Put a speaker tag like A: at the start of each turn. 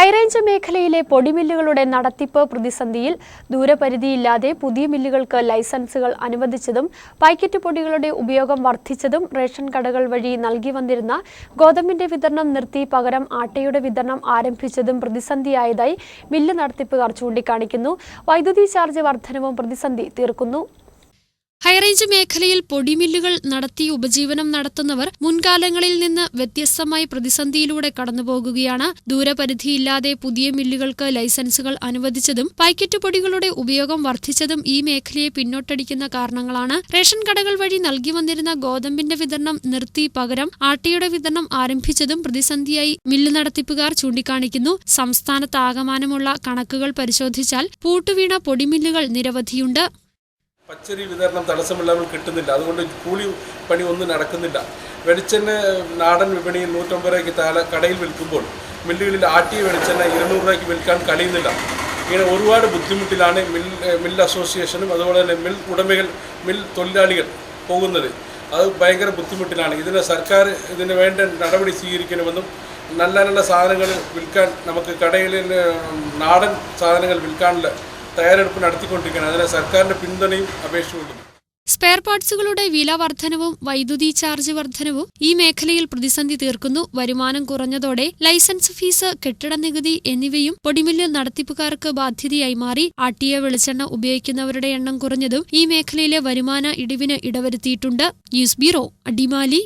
A: High range മേഖലയിലെ പൊടിമില്ലുകളുടെ നടത്തിപ്പ് പ്രതിസന്ധിയിൽ ദൂരപരിധിയില്ലാതെ പുതിയ മില്ലുകൾക്ക് ലൈസൻസുകൾ അനുവദിച്ചതും പാക്കറ്റ് പൊടികളുടെ ഉപയോഗം വർദ്ധിച്ചതും റേഷൻ കടകൾ വഴി നൽകി വന്നിരുന്ന ഗോതമ്പിന്റെ വിതരണം നിർത്തി പകരം ആട്ടയുടെ വിതരണം ആരംഭിച്ചതും പ്രതിസന്ധിയായതായി മില്ല് നടത്തിപ്പുകാർ ചൂണ്ടിക്കാണിക്കുന്നു. വൈദ്യുതി ചാർജ് വർധനവും പ്രതിസന്ധി തീർക്കുന്നു.
B: ഹൈറേഞ്ച് മേഖലയിൽ പൊടിമില്ലുകൾ നടത്തി ഉപജീവനം നടത്തുന്നവർ മുൻകാലങ്ങളിൽ നിന്ന് വ്യത്യസ്തമായി പ്രതിസന്ധിയിലൂടെ കടന്നുപോകുകയാണ്. ദൂരപരിധിയില്ലാതെ പുതിയ മില്ലുകൾക്ക് ലൈസൻസുകൾ അനുവദിച്ചതും പാക്കറ്റ് പൊടികളുടെ ഉപയോഗം വർദ്ധിച്ചതും ഈ മേഖലയെ പിന്നോട്ടടിക്കുന്ന കാരണങ്ങളാണ്. റേഷൻ കടകൾ വഴി നൽകി വന്നിരുന്ന ഗോതമ്പിന്റെ വിതരണം നിർത്തി പകരം ആട്ടയുടെ വിതരണം ആരംഭിച്ചതും പ്രതിസന്ധിയായി മില്ല് നടത്തിപ്പുകാർ ചൂണ്ടിക്കാണിക്കുന്നു. സംസ്ഥാനത്താകമാനമുള്ള കണക്കുകൾ പരിശോധിച്ചാൽ പൂട്ടുവീണ പൊടിമില്ലുകൾ നിരവധിയുണ്ട്.
C: പച്ചരി വിതരണം തടസ്സമില്ലാതെ കിട്ടുന്നില്ല. അതുകൊണ്ട് കൂലി പണി ഒന്നും നടക്കുന്നില്ല. വെളിച്ചെണ്ണ നാടൻ വിപണിയിൽ നൂറ്റമ്പത് രൂപയ്ക്ക് താഴെ കടയിൽ വിൽക്കുമ്പോൾ മില്ലുകളിൽ ആട്ടിയ വെളിച്ചെണ്ണ ഇരുന്നൂറ് രൂപയ്ക്ക് വിൽക്കാൻ കഴിയുന്നില്ല. ഇങ്ങനെ ഒരുപാട് ബുദ്ധിമുട്ടിലാണ് മിൽ മിൽ അസോസിയേഷനും അതുപോലെ തന്നെ മിൽ ഉടമകൾ മിൽ തൊഴിലാളികൾ പോകുന്നത്. അത് ഭയങ്കര ബുദ്ധിമുട്ടിലാണ്. ഇതിന് സർക്കാർ ഇതിന് വേണ്ട നടപടി സ്വീകരിക്കണമെന്നും നല്ല നല്ല സാധനങ്ങൾ വിൽക്കാൻ നമുക്ക് കടയിൽ നാടൻ സാധനങ്ങൾ വിൽക്കാനുള്ള തയ്യാറെടുപ്പ് നടത്തിക്കൊണ്ടിരിക്കുകയാണ്. അതിന് സർക്കാരിന്റെ പിന്തുണയും അപേക്ഷയുണ്ട്
B: സ്പെയർ പാർട്സുകളുടെ വില വർധനവും വൈദ്യുതി ചാർജ് വർധനവും ഈ മേഖലയിൽ പ്രതിസന്ധി തീർക്കുന്നു. വരുമാനം കുറഞ്ഞതോടെ ലൈസൻസ് ഫീസ് കെട്ടിട നികുതി എന്നിവയും പൊടിമില്ല് നടത്തിപ്പുകാർക്ക് ബാധ്യതയായി മാറി. ആട്ടിയ വെളിച്ചെണ്ണ ഉപയോഗിക്കുന്നവരുടെ എണ്ണം കുറഞ്ഞതും ഈ മേഖലയിലെ വരുമാന ഇടിവിന് ഇടവരുത്തിയിട്ടുണ്ട്. News bureau Adimali.